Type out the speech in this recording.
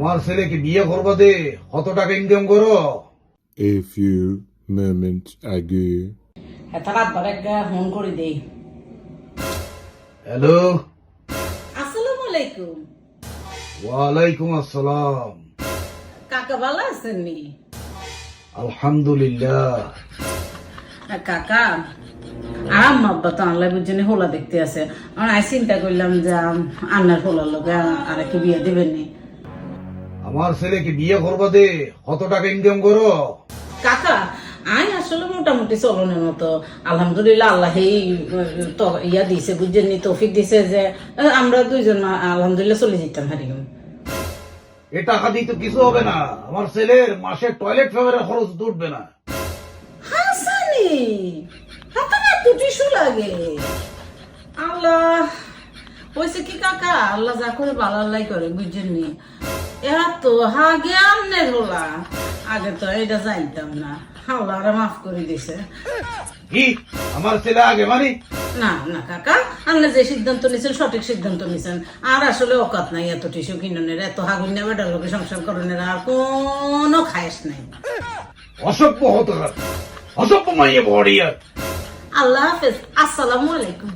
আমার ছেলেকে বিয়ে করব দে। কত টাকা ইনকাম করো? A few moments ago. এটা রাতবার একটা ফোন করে দেই হ্যালো আসসালামু আলাইকুম। ওয়ালাইকুম আসসালাম। কাকা ভালো আছেন নি? আলহামদুলিল্লাহ। কাকা আরাম আব্বা তো আনলাই বুঝছেন হোলা দেখতে আছে। আমার চিন্তা করলাম যে আম- আন্নার হোলার লোকে আর কি বিয়ে দিবেন নি। আমার ছেলেকে বিয়ে করব দে। কত টাকা ইনকাম করো? কাকা আই আসলে মোটামুটি চলনের মতো। আলহামদুলিল্লাহ আল্লাহ তো ইয়া দিছে বুঝছেন নি তৌফিক দিছে যে আমরা দুইজন আলহামদুলিল্লাহ চলে যেতাম হারিগম এ টাকা দিয়ে তো কিছু হবে না। আমার ছেলের মাসে টয়লেট ফেভারের খরচ উঠবে না। হাসানি টিস্যু লাগে। আল্লাহ হয়েছে কি কাকা? আল্লাহ যা করে ভালো আল্লাহ করে বুঝছেন নি। এরা তো হাগে আমনের হলা আগে তো এটা জানতাম না। আল্লাহ আরে মাফ করে দিছে। কি? আমার ছেলে আগে মানে? না না কাকা আপনি যে সিদ্ধান্ত নিছেন সঠিক সিদ্ধান্ত নিছেন। আর আসলে অকাত নাই এত টিস্যু কিননের এত হাগুন নেবে লোকে সংসার করণের আর কোনো খায়স নাই। অসভ্য হতে অসভ্য মাইয়ে বড়িয়া। আল্লাহ হাফেজ আসসালামু আলাইকুম।